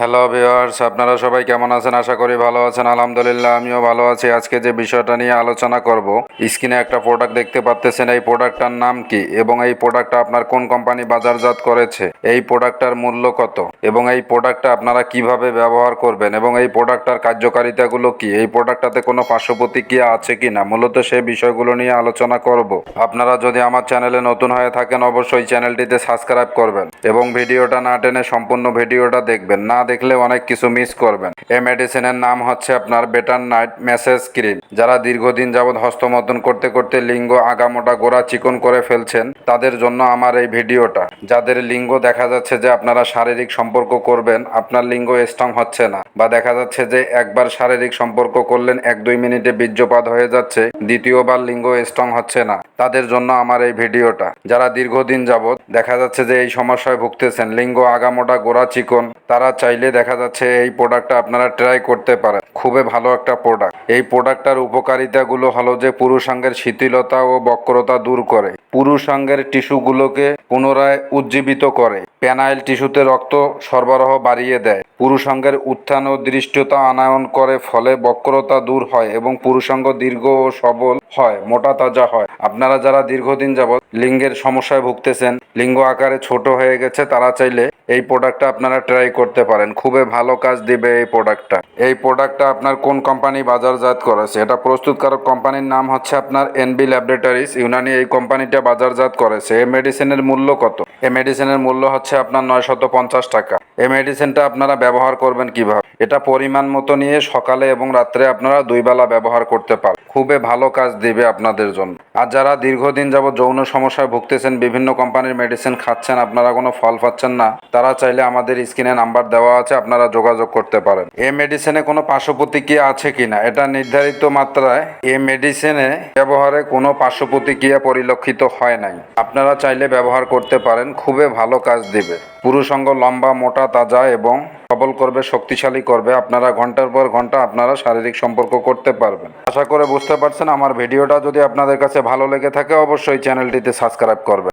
Hello viewers আপনারা সবাই কেমন আছেন? আশা করি ভালো আছেন। আলহামদুলিল্লাহ, আমিও ভালো আছি। আজকে যে বিষয়টা নিয়ে আলোচনা করব, স্ক্রিনে একটা প্রোডাক্ট দেখতে পাচ্তেছেন এই প্রোডাক্টটার নাম কি এবং এই প্রোডাক্টটা আপনার কোন কোম্পানি বাজারজাত করেছে? এই প্রোডাক্টটার মূল্য কত? এবং এই প্রোডাক্টটা আপনারা কীভাবে ব্যবহার করবেন? এবং এই প্রোডাক্টটার কার্যকারিতাগুলো কি? এই প্রোডাক্টটাতে কোনো পার্শ্ব প্রতিক্রিয়া আছে কি না? মূলত সেই বিষয়গুলো নিয়ে আলোচনা করব। আপনারা যদি আমার চ্যানেলে নতুন হয়ে থাকেন, অবশ্যই চ্যানেলটিতে সাবস্ক্রাইব করবেন এবং ভিডিওটা না টেনে সম্পূর্ণ ভিডিওটা দেখবেন। না দেখলে অনেক কিছু মিস করবেন। এই মেডিসিনের নাম হচ্ছে আপনার বেটার নাইট মেসেজ ক্রিম যারা দীর্ঘদিন যাবৎ হস্তমর্দন করতে করতে লিঙ্গ আগামোটা গোড়া চিকন করে ফেলছেন, তাদের জন্য আমার এই ভিডিওটা। যাদের লিঙ্গ দেখা যাচ্ছে যে আপনারা শারীরিক সম্পর্ক করবেন, আপনার লিঙ্গ স্ট্রং হচ্ছে না। বা দেখা যাচ্ছে যে একবার শারীরিক সম্পর্ক করলেন, এক দুই মিনিটে বীর্যপাত হয়ে যাচ্ছে, দ্বিতীয়বার লিঙ্গ স্ট্রং হচ্ছে না। তাদের জন্য আমার এই ভিডিওটা। যারা দীর্ঘদিন যাবৎ দেখা যাচ্ছে যে এই সমস্যায় ভুগতেছেন, লিঙ্গ আগামোটা গোড়া চিকন, তারা চাইলে দেখা যাচ্ছে এই প্রোডাক্টটা আপনারা ট্রাই করতে পারেন। খুবই ভালো একটা প্রোডাক্ট এই প্রোডাক্টটার উপকারিতাগুলো হলো যে পুরুষাঙ্গের শিথিলতা ও বক্রতা দূর করে। পুরুষাঙ্গের টিস্যুগুলোকে পুনরায় উজ্জীবিত করে। প্যানাইল টিস্যুতে রক্ত সরবরাহ বাড়িয়ে দেয়। পুরুষাঙ্গের উত্থান ও দৃষ্টতা আনায়ন করে, ফলে বক্রতা দূর হয় এবং পুরুষাঙ্গ দীর্ঘ ও সবল হয়, মোটা তাজা হয়। আপনারা যারা দীর্ঘদিন যাবৎ লিঙ্গের সমস্যায় ভুগতেছেন, লিঙ্গ আকারে ছোট হয়ে গেছে, তারা চাইলে এই প্রোডাক্টটা আপনারা ট্রাই করতে পারেন। খুবই ভালো কাজ দিবে এই প্রোডাক্টটা এই প্রোডাক্টটা আপনার কোন কোম্পানি বাজারজাত করেছে? এটা প্রস্তুতকারক কোম্পানির নাম হচ্ছে আপনার এনবি ল্যাবরেটরিজ ইউনানি এই কোম্পানিটা বাজারজাত করেছে। এই মেডিসিনের মূল্য কত? এই মেডিসিনের মূল্য হচ্ছে আপনার নয়শত পঞ্চাশ টাকা। এই মেডিসিনটা আপনারা ব্যবহার করবেন কীভাবে? এটা পরিমাণ মতো নিয়ে সকালে এবং রাত্রে আপনারা দুই বেলা ব্যবহার করতে পারেন খুবই ভালো কাজ দিবে আপনাদের জন্য। আর যারা দীর্ঘদিন যাবত যৌন সমস্যায় ভুগতেছেন, বিভিন্ন কোম্পানির মেডিসিন খাচ্ছেন, আপনারা কোনো ফল পাচ্ছেন না, তারা চাইলে আমাদের স্ক্রিনে নাম্বার দেওয়া আছে, আপনারা যোগাযোগ করতে পারেন। এই মেডিসিনে কোনো পার্শ্ব প্রতিক্রিয়া আছে কিনা এটা নির্ধারিত মাত্রায় এই মেডিসিনে ব্যবহারে কোনো পার্শ্ব প্রতিক্রিয়া পরিলক্ষিত হয় নাই। আপনারা চাইলে ব্যবহার করতে পারেন, খুবই ভালো কাজ দিবে। পুরুষঙ্গ লম্বা, মোটা, তাজা এবং সবল করবে, শক্তিশালী করবে, আপনারা ঘণ্টার পর ঘণ্টা আপনারা শারীরিক সম্পর্ক করতে পারবেন। আশা করে বুঝতে পারছেন, আমার ভিডিওটা যদি আপনাদের কাছে ভালো লেগে থাকে, অবশ্যই চ্যানেলটিতে সাবস্ক্রাইব করবেন।